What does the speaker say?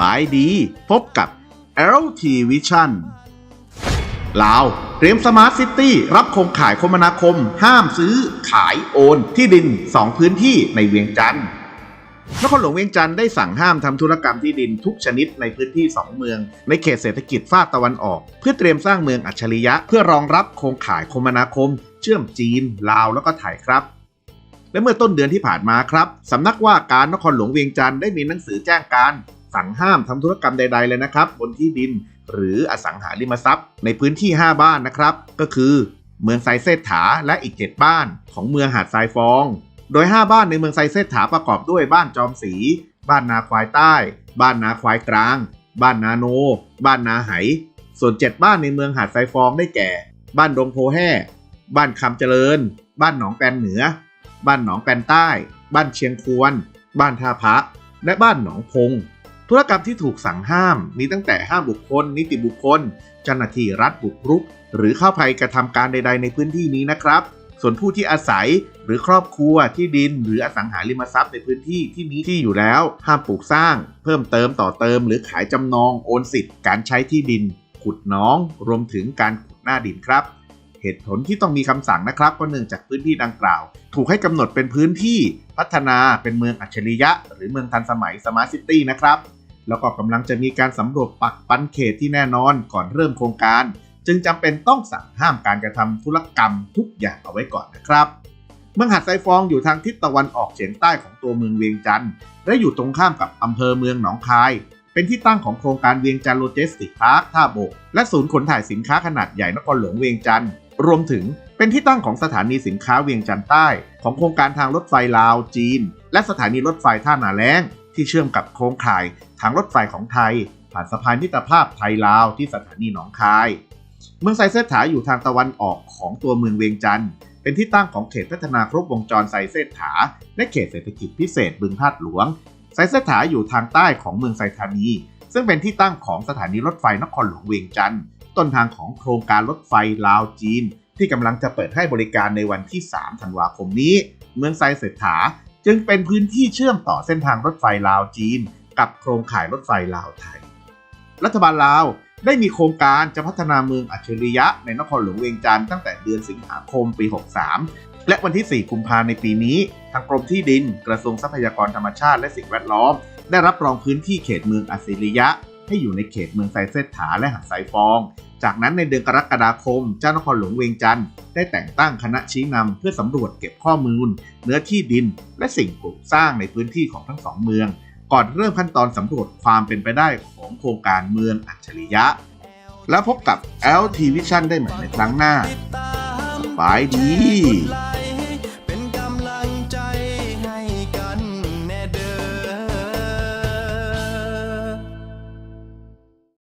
บายดี พบกับ LT Vision ลาวเตรียมสมาร์ทซิตี้รับโครงข่ายคมนาคม ห้ามซื้อ ขายโอน ที่ดิน 2 พื้นที่ในเวียงจันทร์นครหลวงเวียงจันทร์ได้สั่งห้ามทำธุรกรรมที่ดินทุกชนิดในพื้นที่ 2 เมือง ในเขตเศรษฐกิจภาตะวันออก เพื่อเตรียมสร้างเมืองอัจฉริยะ เพื่อรองรับโครงข่ายคมนาคม เชื่อมจีน ลาวแล้วก็ไทยครับ และเมื่อต้นเดือนที่ผ่านมาครับสำนักว่าการนครหลวงเวียงจันทร์ได้มีหนังสือแจ้งการ สั่งห้ามทำธุรกรรมใด ๆ เลยนะครับ บนที่ดินหรืออสังหาริมทรัพย์ ในพื้นที่ 5 บ้านนะครับ ก็คือเมืองไซเซตถาและอีก 7 บ้าน ของเมืองหาดทรายฟอง โดย 5 บ้านในเมืองไซเซตถาประกอบด้วยบ้านจอมศรีบ้านนาควายใต้ บ้านนาควายกลาง บ้านนาโน บ้านนาไห ส่วน 7 บ้านในเมืองหาดทรายฟองได้แก่ บ้านดงโพแห่บ้านคำเจริญ บ้านหนองแปนเหนือ บ้านหนองแปนใต้ บ้านเชียงควรบ้านท่าพระ และบ้านหนองพง ธุรกรรมที่ถูกสั่งห้ามมีตั้งแต่ห้ามบุคคล นิติบุคคล เจ้าหน้าที่รัฐบุกรุก หรือเข้าไปกระทำการใด ๆ ในพื้นที่นี้นะครับ ส่วนผู้ที่อาศัยหรือครอบครัวที่ดิน หรืออสังหาริมทรัพย์ในพื้นที่ที่มีที่อยู่แล้ว ห้ามปลูกสร้าง เพิ่มเติมต่อเติม หรือขายจำนองโอนสิทธิ์ การใช้ที่ดิน ขุดน้อง รวมถึงการขุดหน้าดินครับเหตุผลที่ต้องมีคำสั่งนะครับก็เนื่องจากพื้นที่ดังกล่าว ถูกให้กำหนดเป็นพื้นที่พัฒนาเป็นเมืองอัจฉริยะ หรือเมืองทันสมัยสมาร์ทซิตี้นะครับ แล้วก็กำลังจะมีการสำรวจปักปันเขตที่แน่นอนก่อนเริ่มโครงการ จึงจำเป็นต้องสั่งห้ามการกระทำธุรกรรมทุกอย่างเอาไว้ก่อนนะครับ เมืองหัดไซฟองอยู่ทางทิศตะวันออกเฉียงใต้ของตัวเมืองเวียงจันทร์และอยู่ตรงข้ามกับอำเภอเมืองหนองคาย เป็นที่ตั้งของโครงการเวียงจันทร์โลจิสติกพาร์คท่าโบก และศูนย์ขนถ่ายสินค้าขนาดใหญ่นครหลวงเวียงจันทร์รวมถึงเป็นที่ตั้งของสถานีสินค้าเวียงจันทร์ใต้ ของโครงการทางรถไฟลาวจีน และสถานีรถไฟท่านาแล้ง ที่เชื่อมกับโครงข่ายทางรถไฟของไทย ผ่านสะพานมิตรภาพไทยลาวที่สถานีหนองคาย เมืองไซเซถาอยู่ทางตะวันออกของตัวเมืองเวียงจันทร์เป็นที่ตั้งของเขตพัฒนาครบวงจรไซเซถา และเขตเศรษฐกิจพิเศษบึงพาดหลวง ไซเซถาอยู่ทางใต้ของเมืองไซธานี ซึ่งเป็นที่ตั้งของสถานีรถไฟนครหลวงเวียงจันทร์ต้นทางของโครงการรถไฟลาวจีน ที่กำลังจะเปิดให้บริการในวันที่ 3 ธันวาคมนี้ เมืองไซเซถา จึงเป็นพื้นที่เชื่อมต่อเส้นทางรถไฟลาวจีน กับโครงข่ายรถไฟลาวไทย รัฐบาลลาวได้มีโครงการจะพัฒนาเมืองอัจฉริยะในนครหลวงเวียงจันทร์ตั้งแต่เดือนสิงหาคมปี 63 และวันที่ 4 กุมภาในปีนี้ ทางกรมที่ดิน กระทรวงทรัพยากรธรรมชาติและสิ่งแวดล้อม ได้รับรองพื้นที่เขตเมืองอัจฉริยะ ให้อยู่ในเขตเมืองไซเซตถาและหาดไซฟอง จากนั้นในเดือนกรกฎาคม เจ้านครหลวงเวียงจันทร์ได้แต่งตั้งคณะชี้นำเพื่อสำรวจเก็บข้อมูล เนื้อที่ดิน และสิ่งปลูกสร้างในพื้นที่ของทั้งสองเมือง ก่อนเริ่มขั้นตอนสำรวจความเป็นไปได้ของโครงการเมืองอัจฉริยะ แล้วพบกับ LT Vision ได้ใหม่ในครั้งหน้าสบายดี